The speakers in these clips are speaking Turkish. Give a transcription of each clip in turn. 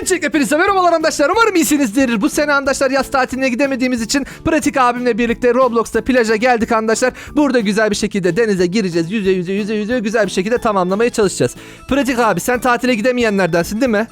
Öncelikle hepinize merhabalar arkadaşlar. Umarım iyisinizdir. Bu sene arkadaşlar yaz tatiline gidemediğimiz için Pratik abimle birlikte Roblox'ta plaja geldik arkadaşlar. Burada güzel bir şekilde denize gireceğiz. Yüze yüze yüze yüze güzel bir şekilde tamamlamaya çalışacağız. Pratik abi sen tatile gidemeyenlerdensin değil mi?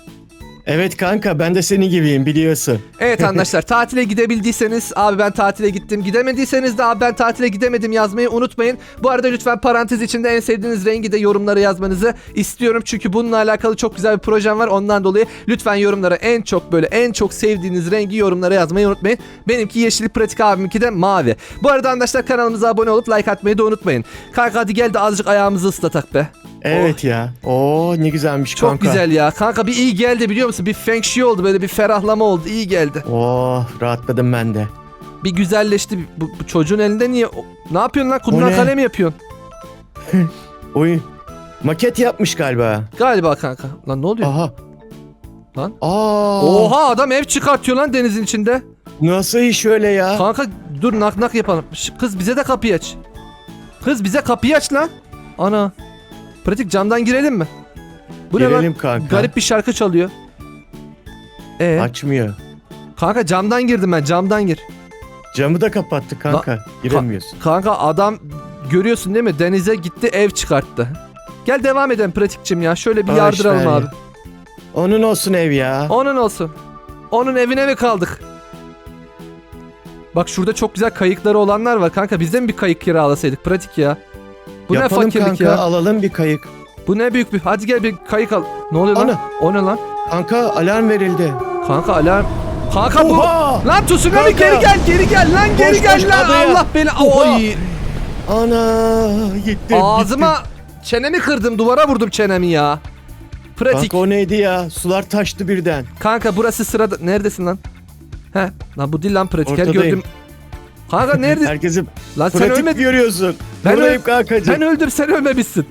Evet kanka ben de senin gibiyim biliyorsun. Evet arkadaşlar tatile gidebildiyseniz abi ben tatile gittim. Gidemediyseniz de abi ben tatile gidemedim yazmayı unutmayın. Bu arada lütfen parantez içinde en sevdiğiniz rengi de yorumlara yazmanızı istiyorum. Çünkü bununla alakalı çok güzel bir projem var. Ondan dolayı lütfen yorumlara en çok böyle en çok sevdiğiniz rengi yorumlara yazmayı unutmayın. Benimki yeşil pratik abiminki de mavi. Bu arada arkadaşlar kanalımıza abone olup like atmayı da unutmayın. Kanka hadi gel de azıcık ayağımızı ıslatak be. Evet ya. Oo ne güzelmiş Çok kanka. güzel ya. Kanka bir iyi geldi biliyor musun? Bir feng shui oldu böyle bir ferahlama oldu. İyi geldi. Oh rahatladım ben de. bir güzelleşti. Bu, bu çocuğun elinde niye? Ne yapıyorsun lan? Kumdan ne? kale mi yapıyorsun? Oyun. Maket yapmış galiba. Galiba kanka. Lan ne oluyor? Aha. Lan. Aa. Oha adam ev çıkartıyor lan denizin içinde. Nasıl iş öyle ya? Kanka dur nak nak yapalım. Kız bize de kapıyı aç. Kız bize kapıyı aç lan. Ana. Pratik camdan girelim mi? Bu ne Girelim lan? kanka. Garip bir şarkı çalıyor. Ee, Açmıyor. kanka camdan girdim ben camdan gir. Camı da kapattı kanka. Giremiyorsun. Kanka adam görüyorsun değil mi? Denize gitti ev çıkarttı. Gel devam edelim pratikçim ya. Şöyle bir Boş yardıralım ya. abi. Onun olsun ev ya. Onun olsun. Onun evine mi kaldık? Bak şurada çok güzel kayıkları olanlar var kanka. Biz de mi bir kayık kiralasaydık? Pratik ya. Bu Yapalım ne fakirlik kanka ya? alalım bir kayık. Bu ne büyük bir... Hadi gel bir kayık al. Ne oluyor lan? Ana. O ne lan? Kanka alarm verildi. Kanka alarm. Kanka bu... Oha! Lan tsunami geri gel geri gel lan geri Koş, gel koş, lan adaya. Allah beni Oha. oy Ana gitti. ağzıma çenemi kırdım duvara vurdum çenemi ya pratik Kanka o neydi ya? Sular taştı birden. kanka burası sırada neredesin lan he lan bu değil lan pratik her Ortadayım. gördüm kanka nerede Herkesi lan sen pratik ölmedin görüyorsun. Ben öl- kankacığım. ben öldüm sen ölmemişsin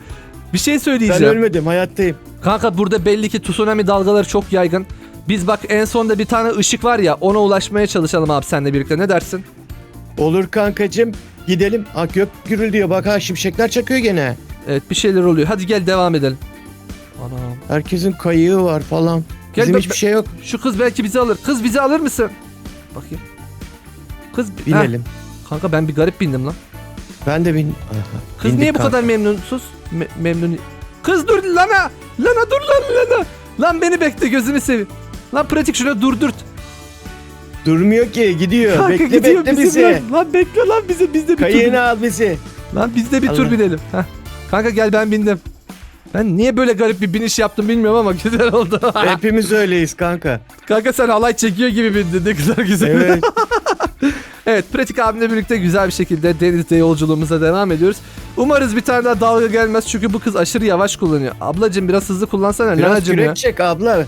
bir şey Ben söyleyeceğim ölmedim hayattayım. kanka burada belli ki tsunami dalgaları çok yaygın biz bak en sonda bir tane ışık var ya ona ulaşmaya çalışalım abi senle birlikte ne dersin Olur kankacığım. Gidelim. Ha gök gürülüyor bak ha şimşekler çakıyor gene. evet bir şeyler oluyor hadi gel devam edelim Anam. Herkesin kayığı var falan. Gel Bizim hiçbir şey yok. Şu kız belki bizi alır. Kız bizi alır mısın? Bakayım. Kız Heh, Binelim. Kanka ben bir garip bindim lan. Ben de bin. Kız bindik niye bu kanka. kadar memnunsuz? Me- memnun. Kız dur lana. Lana dur lan lana. Lan beni bekle gözünü seveyim. Lan pratik şuna durdurt. Durmuyor ki gidiyor. Kanka bekle gidiyor bekle bizi. bizi. Lan, lan bekle lan bizi biz de bir tur. Kayığını al bizi. Lan biz de bir tur Allah. binelim. Heh. Kanka gel ben bindim. Ben niye böyle garip bir biniş yaptım bilmiyorum ama güzel oldu. Hepimiz öyleyiz kanka. Kanka sen halay çekiyor gibi bindin. Ne güzel güzel. Evet. Evet Pratik abimle birlikte güzel bir şekilde denizde yolculuğumuza devam ediyoruz. Umarız bir tane daha dalga gelmez çünkü bu kız aşırı yavaş kullanıyor. Ablacım biraz hızlı kullansana Biraz Lanacım ya. kürek çek abla.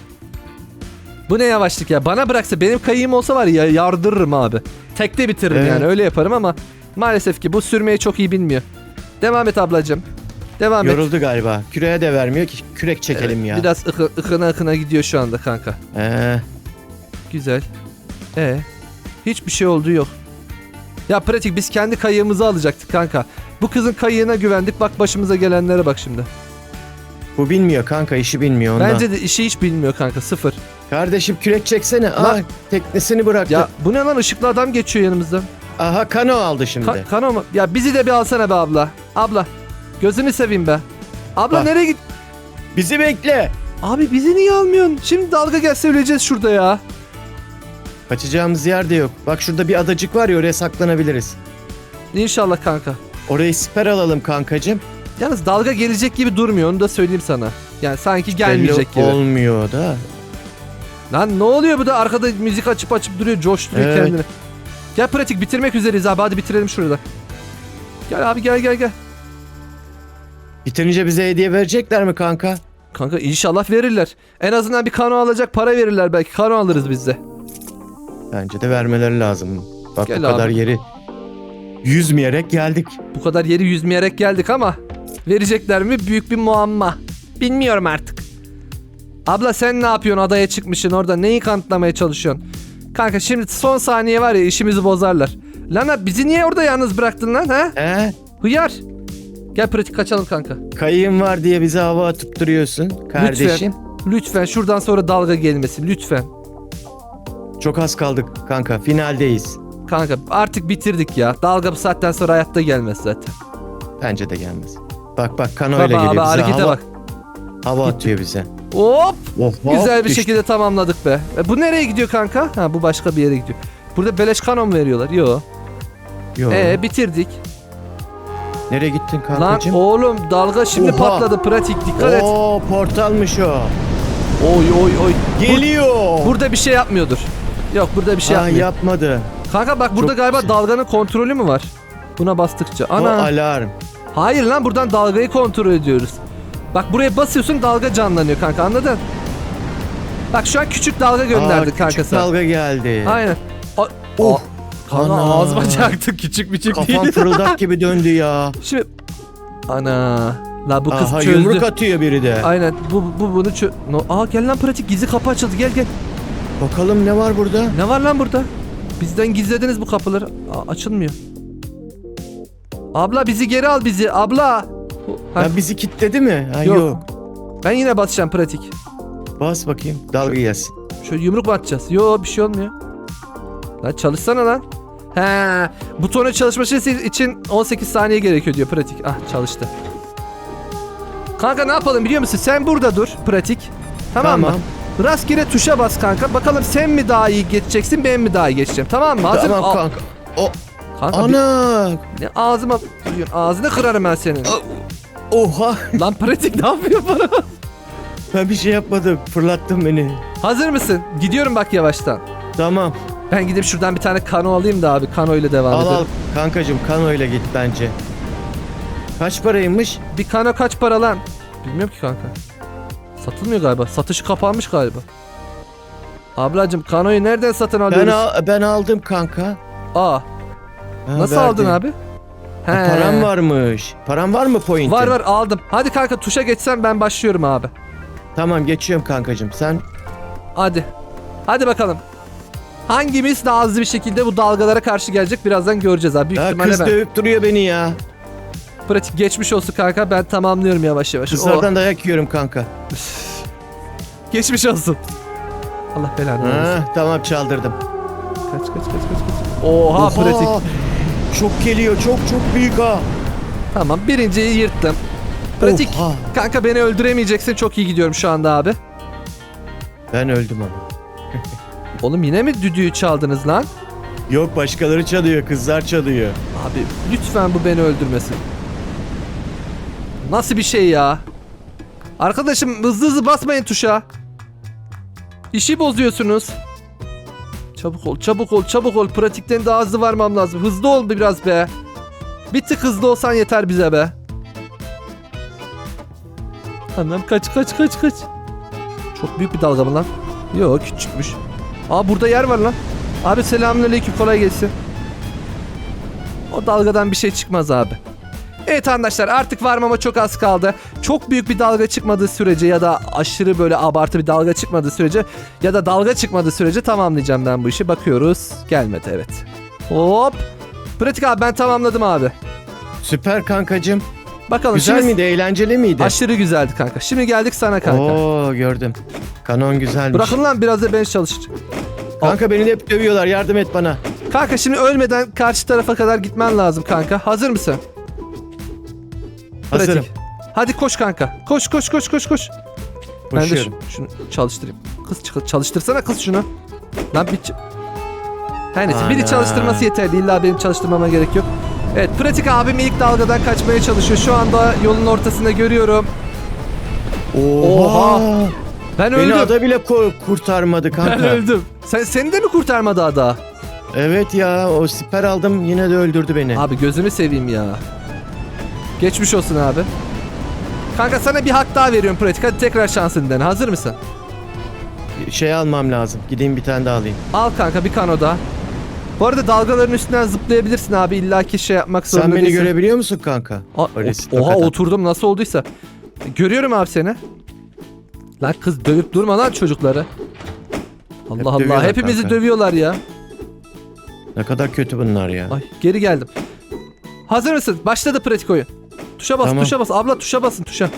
Bu ne yavaşlık ya bana bıraksa benim kayığım olsa var ya yardırırım abi. Tekte bitiririm Evet. yani öyle yaparım ama maalesef ki bu sürmeyi çok iyi bilmiyor. Devam et ablacım. Devam et. Yoruldu galiba. Küreğe de vermiyor ki kürek çekelim ya. Biraz ıkı, ıkına ıkına gidiyor şu anda kanka. Ee, Güzel. E hiçbir şey olduğu yok. Ya pratik biz kendi kayığımızı alacaktık kanka. Bu kızın kayığına güvendik bak başımıza gelenlere bak şimdi. bu bilmiyor kanka işi bilmiyor ondan. Bence de işi hiç bilmiyor kanka sıfır. Kardeşim kürek çeksene. Aa Lan- teknesini bıraktı. Ya bu ne lan ışıklı adam geçiyor yanımızda. Aha kano aldı şimdi. Ka- kano mu? Ya bizi de bir alsana be abla. Abla gözünü seveyim be. Abla Bak. nereye git? Bizi bekle. Abi bizi niye almıyorsun? Şimdi dalga gelse öleceğiz şurada ya. Kaçacağımız yer de yok. Bak şurada bir adacık var ya oraya saklanabiliriz. İnşallah kanka. Orayı siper alalım kankacığım. Yalnız dalga gelecek gibi durmuyor onu da söyleyeyim sana. Yani sanki gelmeyecek gibi. olmuyor da. Lan ne oluyor bu da arkada müzik açıp açıp duruyor coşturuyor Evet. kendini. Gel pratik bitirmek üzereyiz abi hadi bitirelim şurada. Gel abi gel gel gel. Bitirince bize hediye verecekler mi kanka? Kanka inşallah verirler. En azından bir kano alacak para verirler belki. Kano alırız biz de. Bence de vermeleri lazım. Bak Gel bu kadar abi. yeri yüzmeyerek geldik. Bu kadar yeri yüzmeyerek geldik ama verecekler mi büyük bir muamma. Bilmiyorum artık. Abla sen ne yapıyorsun adaya çıkmışsın orada neyi kanıtlamaya çalışıyorsun? Kanka şimdi son saniye var ya işimizi bozarlar. Lana bizi niye orada yalnız bıraktın lan ha? He? Hıyar. Gel pratik kaçalım kanka. Kayığın var diye bize hava atıp duruyorsun kardeşim. Lütfen şuradan sonra dalga gelmesin lütfen. Çok az kaldık kanka. Finaldeyiz. Kanka artık bitirdik ya. Dalga bu saatten sonra hayatta gelmez zaten. Bence de gelmez. Bak bak kano Baba öyle abi geliyor bize. harekete Hava, bak. hava atıyor bize. Hop Oh, güzel bir şekilde tamamladık be. E, bu nereye gidiyor kanka? Ha bu başka bir yere gidiyor. Burada beleş kanon veriyorlar. Yo. Yo. E bitirdik. Nereye gittin Lan kankacığım? oğlum dalga şimdi Oha. patladı pratik dikkat et. Oo portalmış o. Oy oy oy. Geliyor. Burada bir şey yapmıyordur. Yok burada bir şey Aa, yapmıyor. yapmadı. Kanka bak burada Çok galiba güzel. dalganın kontrolü mü var? Buna bastıkça. O Ana. alarm. Hayır lan buradan dalgayı kontrol ediyoruz. Bak buraya basıyorsun dalga canlanıyor kanka anladın? Bak şu an küçük dalga gönderdi Aa, kanka küçük sana. dalga geldi. Aynen. O, Oh. Kanka Ana. ağzıma çaktı küçük küçük Kafam değil. fırıldak gibi döndü ya. Şimdi ana la bu kız Aha çözdü. yumruk atıyor biri de. Aynen bu bu bunu çö... No, aa gel lan pratik gizli kapı açıldı gel gel. Bakalım ne var burada? Ne var lan burada? Bizden gizlediniz bu kapıları. Aa, açılmıyor. Abla bizi geri al bizi abla. Ha, Ya bizi kilitledi mi? Ha, Yok. yok. ben yine basacağım pratik. Bas bakayım. Dalga gelsin. Şöyle yumruk mu atacağız? Yo bir şey olmuyor. Lan çalışsana lan. He, butonun çalışması için 18 saniye gerekiyor diyor pratik. Ah çalıştı. Kanka ne yapalım biliyor musun? Sen burada dur pratik. Tamam. mı? Rastgele tuşa bas kanka. Bakalım sen mi daha iyi geçeceksin ben mi daha iyi geçeceğim. Tamam mı? Hazır Tamam kanka. O Kanka bir- ana. ne ağzıma vuruyorsun? Ağzını kırarım ben senin. Oha. Lan pratik ne yapıyor bana? Ben bir şey yapmadım. Fırlattın beni. Hazır mısın? Gidiyorum bak yavaştan. Tamam. Ben gidip şuradan bir tane kano alayım da abi. Kano ile devam Al edelim. al. Kankacım kanoyla git bence. Kaç paraymış? Bir kano kaç para lan? Bilmiyorum ki kanka. Satılmıyor galiba. Satışı kapanmış galiba. Ablacım kanoyu nereden satın Ben, alıyoruz? al- ben aldım kanka. Aa, Ha, nasıl verdim. aldın abi? He. Ha, param varmış. Param var mı pointin? Var var aldım. Hadi kanka tuşa geçsem ben başlıyorum abi. Tamam geçiyorum kankacım. Sen Hadi. Hadi bakalım. Hangimiz daha hızlı bir şekilde bu dalgalara karşı gelecek birazdan göreceğiz abi. Büyük ya ihtimalle kız ben. dövüp duruyor beni ya. Pratik geçmiş olsun kanka ben tamamlıyorum yavaş yavaş. Kızlardan dayak yiyorum kanka. Oh, geçmiş olsun. Allah belanı versin. Ha, tamam çaldırdım. Kaç kaç kaç kaç kaç. Oha, pratik. Çok geliyor çok çok büyük ha. Tamam birinciyi yırttım. Pratik. Oha. Kanka beni öldüremeyeceksin çok iyi gidiyorum şu anda abi. Ben öldüm ama. Oğlum yine mi düdüğü çaldınız lan? Yok başkaları çalıyor kızlar çalıyor. Abi lütfen bu beni öldürmesin. Nasıl bir şey ya? Arkadaşım hızlı hızlı basmayın tuşa. İşi bozuyorsunuz. Çabuk ol, çabuk ol, çabuk ol. Pratikten daha hızlı varmam lazım. Hızlı ol biraz be. Bir tık hızlı olsan yeter bize be. Anam kaç kaç kaç kaç. Çok büyük bir dalga mı lan? Yok küçükmüş. Aa burada yer var lan. Abi selamünaleyküm kolay gelsin. O dalgadan bir şey çıkmaz abi. Evet arkadaşlar artık varmama çok az kaldı. Çok büyük bir dalga çıkmadığı sürece ya da aşırı böyle abartı bir dalga çıkmadığı sürece ya da dalga çıkmadığı sürece tamamlayacağım ben bu işi. Bakıyoruz. Gelmedi evet. Hop. Pratik abi ben tamamladım abi. Süper kankacım. Bakalım Güzel şimdi miydi eğlenceli miydi? aşırı güzeldi kanka. Şimdi geldik sana kanka. Oo gördüm. Kanon güzelmiş. Bırakın lan biraz da ben çalışacağım. Kanka beni de hep dövüyorlar yardım et bana. Kanka şimdi ölmeden karşı tarafa kadar gitmen lazım kanka. Hazır mısın? Hazırım. Pratik. Hadi koş kanka. Koş koş koş koş koş. Ben de Koşuyorum. şu- şunu çalıştırayım. Kız çık- çalıştırsana kız şunu. Lan bir ç- Her neyse biri Ana. çalıştırması yeterli. İlla benim çalıştırmama gerek yok. Evet pratik abim ilk dalgadan kaçmaya çalışıyor. Şu anda yolun ortasında görüyorum. Oha. Ben Beni öldüm. ada bile ko- kurtarmadı Ben kanka. öldüm. Sen, seni de mi kurtarmadı ada? Evet ya o siper aldım yine de öldürdü beni. Abi gözünü seveyim ya. Geçmiş olsun abi. Kanka sana bir hak daha veriyorum pratik. Hadi tekrar şansını dene. Hazır mısın? Şey almam lazım. Gideyim bir tane daha alayım. Al kanka bir kano daha. Bu arada dalgaların üstünden zıplayabilirsin abi. İlla ki şey yapmak zorunda Sen beni değilsin. görebiliyor musun kanka? A- Öyle o- oha tokat at. oturdum nasıl olduysa. Görüyorum abi seni. Lan kız dövüp durma lan çocukları. Allah Hep Allah dövüyorlar hepimizi kanka. dövüyorlar ya. Ne kadar kötü bunlar ya. Ay geri geldim. Hazır mısın? Başladı pratik oyun. Tuşa bas Tamam. tuşa bas. Abla tuşa basın tuşa.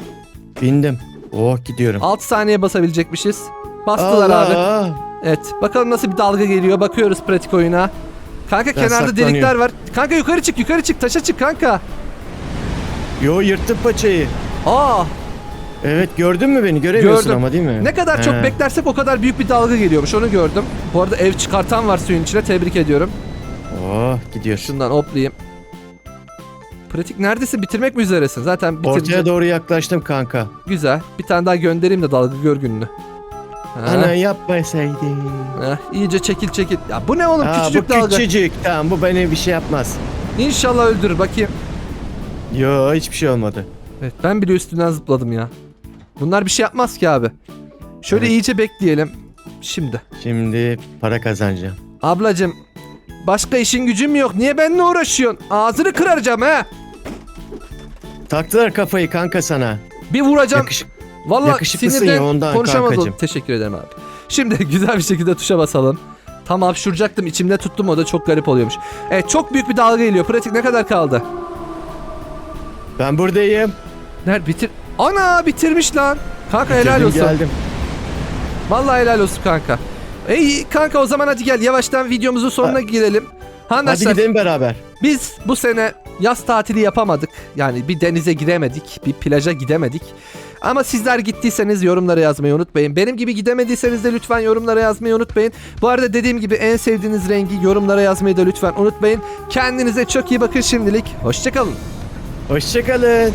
Bindim. Oh gidiyorum. 6 saniye basabilecekmişiz. Bastılar abi. Allah. Evet. Bakalım nasıl bir dalga geliyor. Bakıyoruz pratik oyuna. Kanka kenarda delikler var. Kanka yukarı çık yukarı çık. Taşa çık kanka. Yo yırttım paçayı. Aa Evet gördün mü beni? Göremiyorsun Gördüm. ama değil mi? ne kadar çok He. beklersek o kadar büyük bir dalga geliyormuş. Onu gördüm. Bu arada ev çıkartan var suyun içine. Tebrik ediyorum. Oh gidiyor. Şundan hoplayayım. Pratik neredesin? Bitirmek mi üzeresin? Zaten Ortaya bitirince doğru yaklaştım kanka. güzel. Bir tane daha göndereyim de dalga gör gününü. Ha, Ana yapmasaydın. ha, iyice çekil çekil. Ya bu ne oğlum? Aa, Küçücük bu dalga. küçücük. Tamam bu beni bir şey yapmaz. İnşallah öldürür. Bakayım. Yo hiçbir şey olmadı. Evet ben bile üstünden zıpladım ya. Bunlar bir şey yapmaz ki abi. Şöyle Evet. iyice bekleyelim. Şimdi. Şimdi para kazanacağım. Ablacım başka işin gücün mü yok? Niye benimle uğraşıyorsun? Ağzını kıraracağım he. Taktılar kafayı kanka sana. Bir vuracağım. Yakışık. Vallahi yakışıklısın sinirden ya ondan konuşamadım. kankacığım. Teşekkür ederim abi. Şimdi güzel bir şekilde tuşa basalım. Tam hapşuracaktım içimde tuttum o da çok garip oluyormuş. Evet çok büyük bir dalga geliyor. Pratik ne kadar kaldı? Ben buradayım. Nerede bitir? Ana bitirmiş lan. Kanka helal olsun. Geldim. Vallahi helal olsun kanka. İyi kanka o zaman hadi gel yavaştan videomuzun sonuna Ha- girelim. Hadi Arkadaşlar gidelim beraber. biz bu sene yaz tatili yapamadık. Yani bir denize giremedik, bir plaja gidemedik. Ama sizler gittiyseniz yorumlara yazmayı unutmayın. Benim gibi gidemediyseniz de lütfen yorumlara yazmayı unutmayın. Bu arada dediğim gibi en sevdiğiniz rengi yorumlara yazmayı da lütfen unutmayın. Kendinize çok iyi bakın şimdilik. Hoşçakalın. Hoşçakalın.